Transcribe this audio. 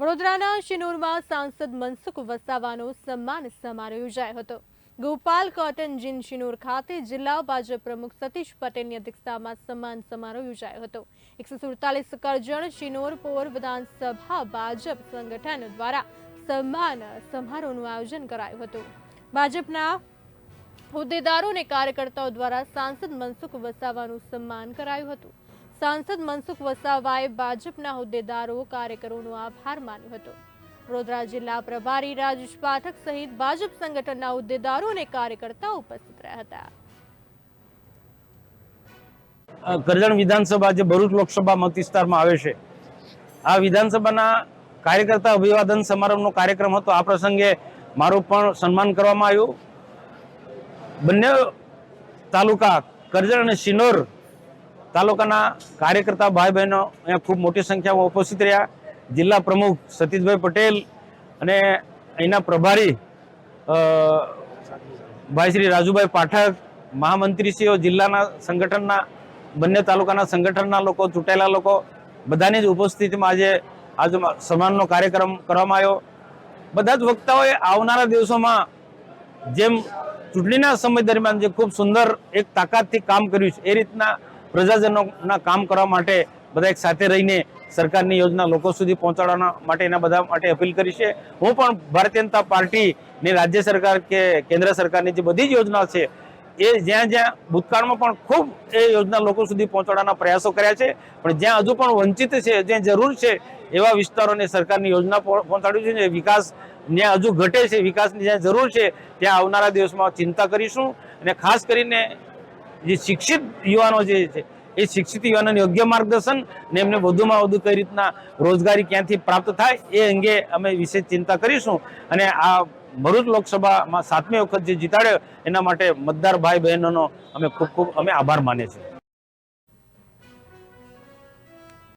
વડોદરાના શિનોરમાં સાંસદ મનસુખ વસાવાનો સન્માન સમારોહ યોજાયો હતો. ગોપાલ કોટન જીન શિનોર ખાતે જિલ્લા ભાજપ પ્રમુખ સતીશ પટેલની અધ્યક્ષતામાં સન્માન સમારોહ યોજાયો હતો. એકસો સુડતાલીસ કરજણ શિનોર પોર વિધાનસભા ભાજપ સંગઠન દ્વારા સન્માન સમારોહનું આયોજન કરાયું હતું. ભાજપના હોદ્દેદારો અને કાર્યકર્તાઓ દ્વારા સાંસદ મનસુખ વસાવાનું સન્માન કરાયું હતું. સાંસદ મનસુખ વસાવાએ ભાજપના હોદ્દેદારો, કાર્યકરોનો આભાર માન્યો હતો. વડોદરા જિલ્લા પ્રભારી રાજેશ પાઠક સહિત ભાજપ સંગઠનના હોદ્દેદારો અને કાર્યકર્તાઓ ઉપસ્થિત રહ્યા હતા. કરજણ વિધાનસભા જે ભરૂચ લોકસભા મત વિસ્તારમાં આવે છે, આ વિધાનસભાના કાર્યકર્તા અભિવાદન સમારંભનો કાર્યક્રમ હતો. આ પ્રસંગે મારું પણ સન્માન કરવામાં આવ્યું. બંને તાલુકા કરજણ અને શિનોર તાલુકાના કાર્યકર્તા ભાઈ બહેનો અહીંયા ખૂબ મોટી સંખ્યામાં ઉપસ્થિત રહ્યા. જિલ્લા પ્રમુખ સતીશભાઈ પટેલ અને અહીંના પ્રભારી ભાઈ શ્રી રાજુભાઈ પાઠક, મહામંત્રીશ્રીઓ, જિલ્લાના સંગઠનના, બંને તાલુકાના સંગઠનના લોકો, ચૂંટાયેલા લોકો બધાની જ ઉપસ્થિતિમાં આજે આજ સન્માનનો કાર્યક્રમ કરવામાં આવ્યો. બધા જ વક્તાઓએ આવનારા દિવસોમાં જેમ ચૂંટણીના સમય દરમિયાન જે ખૂબ સુંદર એક તાકાતથી કામ કર્યું છે, એ રીતના પ્રજાજનોના કામ કરવા માટે બધા એક સાથે રહીને સરકારની યોજના લોકો સુધી પહોંચાડવાના માટે એના બધા માટે અપીલ કરી છે. હું પણ ભારતીય જનતા પાર્ટીની રાજ્ય સરકાર કે કેન્દ્ર સરકારની જે બધી જ યોજના છે, એ જ્યાં જ્યાં ભૂતકાળમાં પણ ખૂબ એ યોજના લોકો સુધી પહોંચાડવાના પ્રયાસો કર્યા છે. પણ જ્યાં હજુ પણ વંચિત છે, જ્યાં જરૂર છે, એવા વિસ્તારોને સરકારની યોજના પહો- પહોંચાડવી છે વિકાસ જ્યાં હજુ ઘટે છે, વિકાસની જ્યાં જરૂર છે, ત્યાં આવનારા દિવસમાં ચિંતા કરીશું. અને ખાસ કરીને જે શિક્ષિત યુવાનો જે છે, એ શિક્ષિત યુવાનોને યોગ્ય માર્ગદર્શન ને એમને વધુમાં વધુ કઈ રીતના રોજગારી ક્યાંથી પ્રાપ્ત થાય એ અંગે અમે વિશેષ ચિંતા કરીશું. અને આ ભરૂચ લોકસભામાં સાતમી વખત જે જીતાડ્યો, એના માટે મતદાર ભાઈ બહેનોનો અમે ખૂબ ખૂબ અમે આભાર માનીએ છીએ.